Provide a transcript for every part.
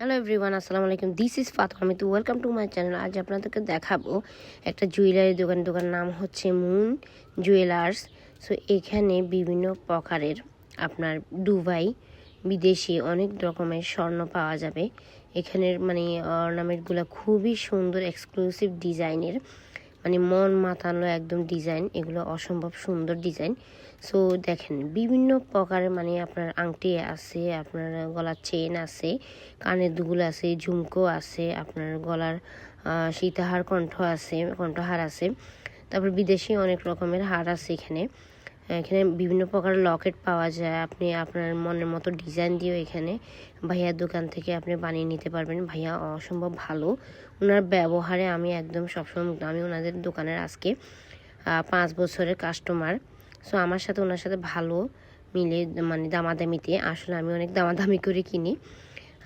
Hello everyone আসসালামু আলাইকুম। This is Fatma আমি তো ওয়েলকাম টু মাই চ্যানেল আজ আপনাদেরকে দেখাবো একটা জুয়েলারি দোকান দোকান, নাম হচ্ছে মুন জুয়েলার্স সো এখানে বিভিন্ন প্রকারের আপনার দুবাই, বিদেশি অনেক রকমের স্বর্ণ পাওয়া যাবে। এখানের মানে অর্নামেন্টগুলো খুবই সুন্দর এক্সক্লুসিভ ডিজাইনের মানে মন মাতানো একদম ডিজাইন এগুলো অসম্ভব সুন্দর ডিজাইন সো দেখেন, বিভিন্ন প্রকারের মানে আপনার আংটি আছে, আপনার গলার চেন আছে, কানের দুগুলো আছে, ঝুমকো আছে, আপনার গলার সীতাহার কণ্ঠ আছে, কণ্ঠহার আছে। তারপর বিদেশি অনেক রকমের হার আছে এখানে। এখানে বিভিন্ন প্রকার লকেট পাওয়া যায়। আপনি আপনার মনের মতো ডিজাইন দিয়েও এখানে ভাইয়ার দোকান থেকে আপনি বানিয়ে নিতে পারবেন। ভাইয়া অসম্ভব ভালো। ওনার ব্যবহারে আমি একদম সবসময় আমি ওনাদের দোকানের আজকে পাঁচ বছরের কাস্টমার সো আমার সাথে ওনার সাথে ভালো মিলে মানে দামাদামিতে। আসলে আমি অনেক দামাদামি করে কিনি।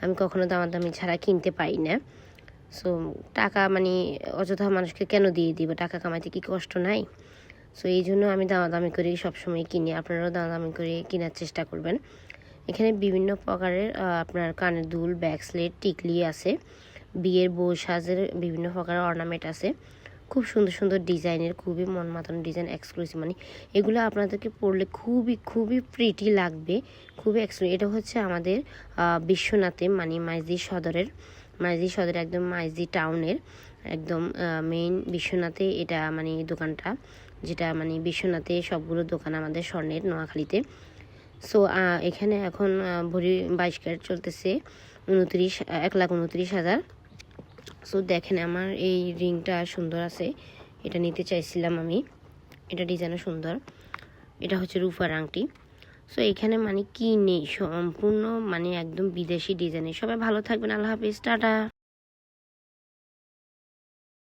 আমি কখনো দামাদামি ছাড়া কিনতে পারি না। সো টাকা মানে অযথা মানুষকে কেন দিয়ে দিব? টাকা কামাইতে কি কষ্ট নাই? সো এই জন্য আমি দামাদামি করে সবসময় কিনি। আপনারাও দামাদামি করে কেনার চেষ্টা করবেন। এখানে বিভিন্ন প্রকারের আপনার কানের দুল, ব্যাকস্লেট, টিকলি আছে। বিয়ের বউ সাজের বিভিন্ন প্রকারের অর্নামেন্ট আছে। খুব সুন্দর সুন্দর ডিজাইনের, খুবই মন মাতানো ডিজাইন এক্সক্লুসিভ মানে এগুলো আপনাদেরকে পরলে খুবই খুবই প্রিটি লাগবে। খুবই এক্সক্লুসিভ এটা হচ্ছে আমাদের বিশ্বনাথে মানে মাইজি সদরের, মাইজি সদর একদম মাইজি টাউনের, একদম মেইন বিশ্বনাথে এটা মানে দোকানটা। যেটা মানে বিশ্বনাথে সবগুলো দোকান আমাদের স্বর্ণের নোয়াখালীতে। সো এখানে এখন ভরি বাইশ ক্যারেট চলতেছে উনত্রিশ এক লাখ উনত্রিশ হাজার। সো দেখেন আমার এই রিংটা সুন্দর আছে। এটা নিতে চাইছিলাম আমি। এটা ডিজাইনও সুন্দর। এটা হচ্ছে রূপার আংটি। সো এখানে মানে কি নেই? সম্পূর্ণ মানে একদম বিদেশি ডিজাইনের। সবাই ভালো থাকবেন। আল্লাহ হাফিজ। টাটা।